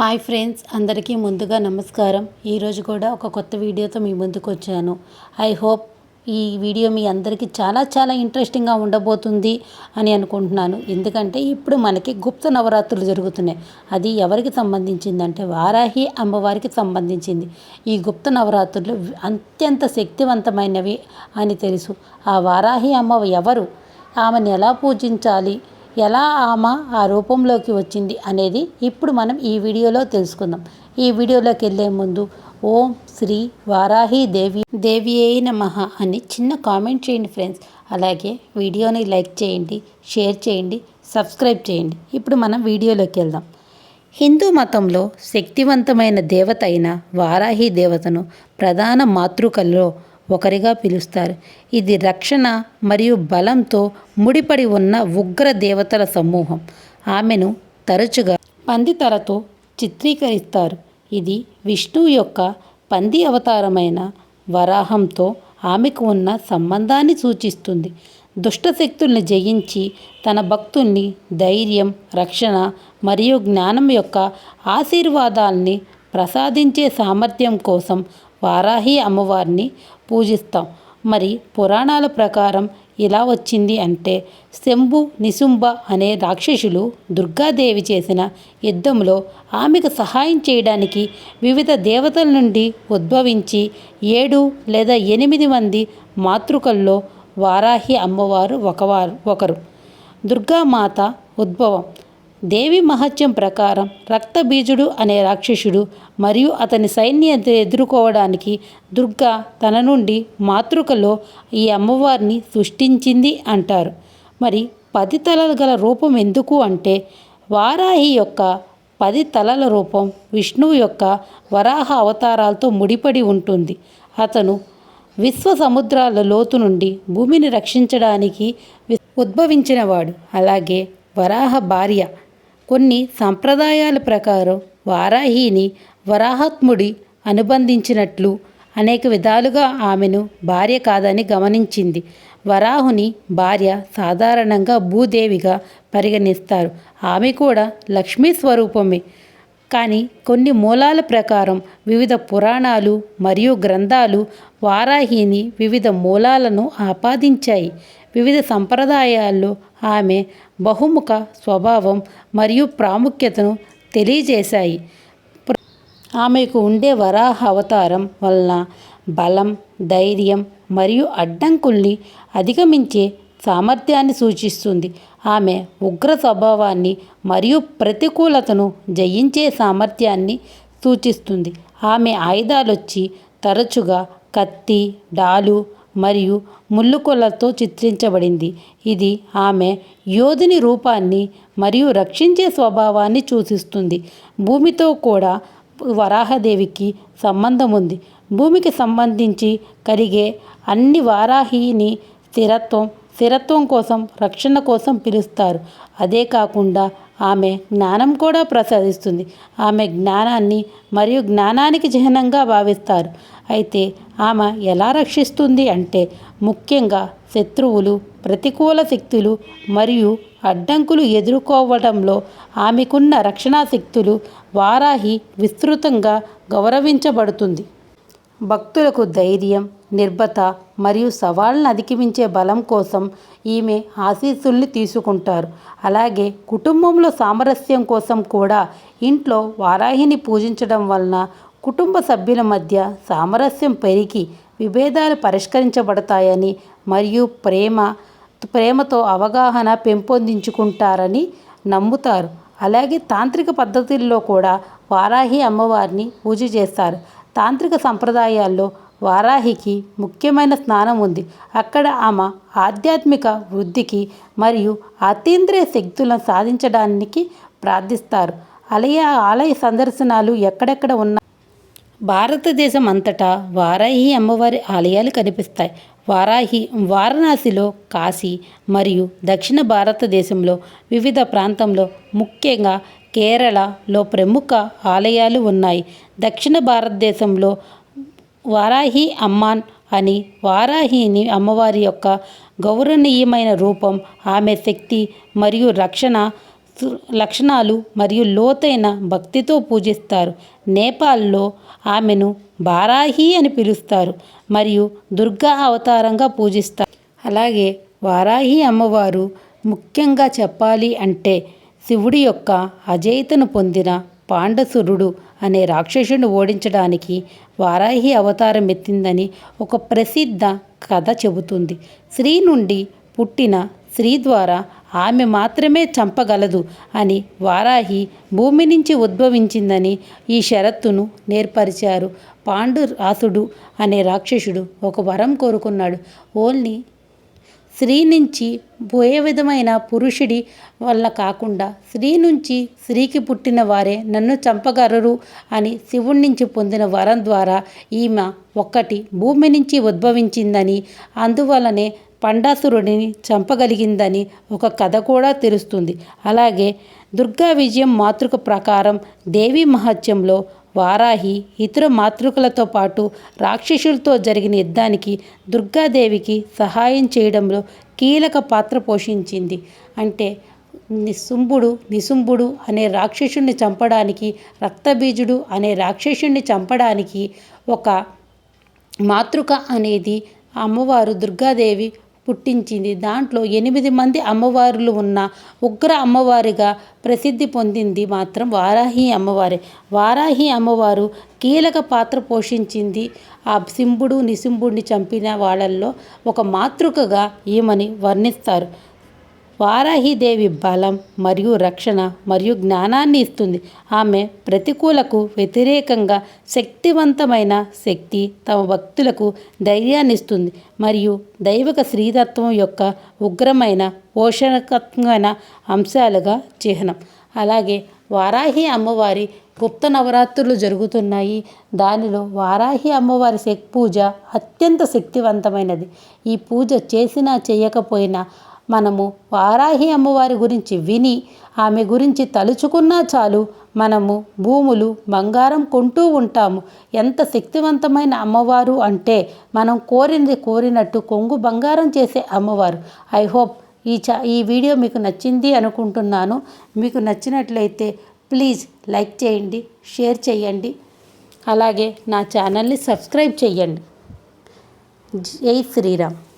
Hi friends అందరికీ ముందుగా నమస్కారం. ఈరోజు కూడా ఒక కొత్త వీడియోతో మీ ముందుకు వచ్చాను. ఐ హోప్ ఈ వీడియో మీ అందరికీ చాలా చాలా ఇంట్రెస్టింగ్గా ఉండబోతుంది అని అనుకుంటున్నాను. ఎందుకంటే ఇప్పుడు మనకి గుప్త నవరాత్రులు జరుగుతున్నాయి. అది ఎవరికి సంబంధించిందంటే వారాహి అమ్మవారికి సంబంధించింది. ఈ గుప్త నవరాత్రులు అత్యంత శక్తివంతమైనవి అని తెలుసు. ఆ వారాహి అమ్మ ఎవరు? ఆమెను ఎలా పూజించాలి? ఎలా ఆమె ఆ రూపంలోకి వచ్చింది అనేది ఇప్పుడు మనం ఈ వీడియోలో తెలుసుకుందాం. ఈ వీడియోలోకి వెళ్ళే ముందు ఓం శ్రీ వారాహి దేవి దేవి అయి అని చిన్న కామెంట్ చేయండి ఫ్రెండ్స్. అలాగే వీడియోని లైక్ చేయండి షేర్ చేయండి సబ్స్క్రైబ్ చేయండి. ఇప్పుడు మనం వీడియోలోకి వెళ్దాం. హిందూ మతంలో శక్తివంతమైన దేవత అయిన వారాహి దేవతను ప్రధాన మాతృకల్లో ఒకరిగా పిలుస్తారు. ఇది రక్షణ మరియు బలంతో ముడిపడి ఉన్న ఉగ్ర దేవతల సమూహం. ఆమెను తరచుగా పంది తలతో చిత్రీకరిస్తారు. ఇది విష్ణువు యొక్క పంది అవతారమైన వరాహంతో ఆమెకు ఉన్న సంబంధాన్ని సూచిస్తుంది. దుష్టశక్తుల్ని జయించి తన భక్తుల్ని ధైర్యం రక్షణ మరియు జ్ఞానం యొక్క ఆశీర్వాదాల్ని ప్రసాదించే సామర్థ్యం కోసం వారాహి అమ్మవారిని పూజిస్తాం. మరి పురాణాల ప్రకారం ఇలా వచ్చింది అంటే శంభు నిశుంభ అనే రాక్షసులు దుర్గాదేవి చేసిన యుద్ధంలో ఆమెకు సహాయం చేయడానికి వివిధ దేవతల నుండి ఉద్భవించి ఏడు లేదా ఎనిమిది మంది మాతృకల్లో వారాహి అమ్మవారు ఒకవారు ఒకరు. దుర్గామాత ఉద్భవం. దేవి మహత్యం ప్రకారం రక్తబీజుడు అనే రాక్షసుడు మరియు అతని సైన్యం ఎదుర్కోవడానికి దుర్గా తన నుండి మాతృకలో ఈ అమ్మవారిని సృష్టించింది అంటారు. మరి పది తలలు గల రూపం ఎందుకు అంటే వారాహి యొక్క పది తలల రూపం విష్ణువు యొక్క వరాహ అవతారాలతో ముడిపడి ఉంటుంది. అతను విశ్వ సముద్రాల లోతు నుండి భూమిని రక్షించడానికి ఉద్భవించినవాడు. అలాగే వరాహ భార్య కొన్ని సంప్రదాయాల ప్రకారం వారాహిని వరాహాత్ముడి అనుబంధించినట్లు అనేక విధాలుగా ఆమెను భార్య కాదని గమనించింది. వరాహుని భార్య సాధారణంగా భూదేవిగా పరిగణిస్తారు. ఆమె కూడా లక్ష్మీ స్వరూపమే. కానీ కొన్ని మూలాల ప్రకారం వివిధ పురాణాలు మరియు గ్రంథాలు వారాహిని వివిధ మూలాలను ఆపాదించాయి. వివిధ సంప్రదాయాల్లో ఆమె బహుముఖ స్వభావం మరియు ప్రాముఖ్యతను తెలియజేశాయి. ఆమెకు ఉండే వరాహ అవతారం వలన బలం ధైర్యం మరియు అడ్డంకుల్ని అధిగమించే సామర్థ్యాన్ని సూచిస్తుంది. ఆమె ఉగ్ర స్వభావాన్ని మరియు ప్రతికూలతను జయించే సామర్థ్యాన్ని సూచిస్తుంది. ఆమె ఆయుధాలొచ్చి తరచుగా కత్తి డాలు మరియు ముల్లుకొలతో చిత్రించబడింది. ఇది ఆమె యోధుని రూపాన్ని మరియు రక్షించే స్వభావాన్ని సూచిస్తుంది. భూమితో కూడా వరాహదేవికి సంబంధం ఉంది భూమికి సంబంధించి కలిగే అన్ని వారాహిని స్థిరత్వం స్థిరత్వం కోసం రక్షణ కోసం పిలుస్తారు. అదే కాకుండా ఆమె జ్ఞానం కూడా ప్రసాదిస్తుంది. ఆమె జ్ఞానాన్ని మరియు జ్ఞానానికి చిహ్నంగా భావిస్తారు. అయితే ఆమె ఎలా రక్షిస్తుంది అంటే ముఖ్యంగా శత్రువులు ప్రతికూల శక్తులు మరియు అడ్డంకులు ఎదుర్కోవడంలో ఆమెకున్న రక్షణా శక్తులు వారాహి విస్తృతంగా గౌరవించబడుతుంది. భక్తులకు ధైర్యం నిర్భత మరియు సవాళ్ళను అధిగమించే బలం కోసం ఈమె ఆశీస్సుల్ని తీసుకుంటారు. అలాగే కుటుంబంలో సామరస్యం కోసం కూడా ఇంట్లో వారాహిని పూజించడం వలన కుటుంబ సభ్యుల మధ్య సామరస్యం పెరిగి విభేదాలు పరిష్కరించబడతాయని మరియు ప్రేమ ప్రేమతో అవగాహన పెంపొందించుకుంటారని నమ్ముతారు. అలాగే తాంత్రిక పద్ధతుల్లో కూడా వారాహి అమ్మవారిని పూజ చేస్తారు. తాంత్రిక సంప్రదాయాల్లో వారాహికి ముఖ్యమైన స్నానం ఉంది. అక్కడ ఆమె ఆధ్యాత్మిక వృద్ధికి మరియు అతీంద్రియ శక్తులను సాధించడానికి ప్రార్థిస్తారు. ఆలయ ఆలయ సందర్శనాలు ఎక్కడెక్కడ ఉన్న భారతదేశం అంతటా వారాహి అమ్మవారి ఆలయాలు కనిపిస్తాయి. వారాహి వారణాసిలో కాశీ మరియు దక్షిణ భారతదేశంలో వివిధ ప్రాంతంలో ముఖ్యంగా కేరళలో ప్రముఖ ఆలయాలు ఉన్నాయి. దక్షిణ భారతదేశంలో వారాహి అమ్మాన్ అని వారాహిని అమ్మవారి యొక్క గౌరవనీయమైన రూపం ఆమె శక్తి మరియు రక్షణ సు- లక్షణాలు మరియు లోతైన భక్తితో పూజిస్తారు. నేపాల్లో ఆమెను బారాహి అని పిలుస్తారు మరియు దుర్గా అవతారంగా పూజిస్తారు. అలాగే వారాహి అమ్మవారు ముఖ్యంగా చెప్పాలి అంటే శివుడి యొక్క అజేయతను పొందిన పాండసురుడు అనే రాక్షసుని ఓడించడానికి వారాహి అవతారం ఎత్తిందని ఒక ప్రసిద్ధ కథ చెబుతుంది. స్త్రీ నుండి పుట్టిన స్త్రీ ద్వారా ఆమె మాత్రమే చంపగలదు అని వారాహి భూమి నుంచి ఉద్భవించిందని ఈ షరతును నేర్పరిచారు. పాండు రాసుడు అనే రాక్షసుడు ఒక వరం కోరుకున్నాడు. ఓన్లీ స్త్రీ నుంచి పోయే విధమైన పురుషుడి వల్ల కాకుండా స్త్రీ నుంచి స్త్రీకి పుట్టిన వారే నన్ను చంపగలరు అని శివుడి నుంచి పొందిన వరం ద్వారా ఈమె ఒక్కటి భూమి నుంచి ఉద్భవించిందని అందువలనే పండాసురుడిని చంపగలిగిందని ఒక కథ కూడా తెలుస్తుంది. అలాగే దుర్గా విజయం మాతృక ప్రకారం దేవి మహత్యంలో వారాహి ఇతర మాతృకలతో పాటు రాక్షసులతో జరిగిన యుద్ధానికి దుర్గాదేవికి సహాయం చేయడంలో కీలక పాత్ర పోషించింది. అంటే నిశుంభుడు నిశుంభుడు అనే రాక్షసుణ్ణి చంపడానికి రక్తబీజుడు అనే రాక్షసుణ్ణి చంపడానికి ఒక మాతృక అనేది అమ్మవారు దుర్గాదేవి పుట్టించింది. దాంట్లో ఎనిమిది మంది అమ్మవారులు ఉన్న ఉగ్ర అమ్మవారిగా ప్రసిద్ధి పొందింది మాత్రం వారాహి అమ్మవారే. వారాహి అమ్మవారు కీలక పాత్ర పోషించింది. ఆ సింబుడు నిసింబుడిని చంపిన వాళ్ళల్లో ఒక మాతృకగా ఈమెని వర్ణిస్తారు. వారాహిదేవి బలం మరియు రక్షణ మరియు జ్ఞానాన్ని ఇస్తుంది. ఆమె ప్రతికూలకు వ్యతిరేకంగా శక్తివంతమైన శక్తి తమ భక్తులకు ధైర్యాన్ని ఇస్తుంది. మరియు దైవక శ్రీతత్వం యొక్క ఉగ్రమైన పోషణకత్వమైన అంశాలుగా చిహ్నం. అలాగే వారాహి అమ్మవారి గుప్త నవరాత్రులు జరుగుతున్నాయి. దానిలో వారాహి అమ్మవారి శక్ పూజ అత్యంత శక్తివంతమైనది. ఈ పూజ చేసినా చేయకపోయినా మనము వారాహి అమ్మవారి గురించి విని ఆమె గురించి తలుచుకున్నా చాలు మనము భూములు బంగారం కొంటూ ఉంటాము. ఎంత శక్తివంతమైన అమ్మవారు అంటే మనం కోరింది కోరినట్టు కొంగు బంగారం చేసే అమ్మవారు. ఐ హోప్ ఈ చా ఈ వీడియో మీకు నచ్చింది అనుకుంటున్నాను. మీకు నచ్చినట్లయితే ప్లీజ్ లైక్ చేయండి షేర్ చేయండి. అలాగే నా ఛానల్ని సబ్స్క్రైబ్ చేయండి. జై శ్రీరామ్.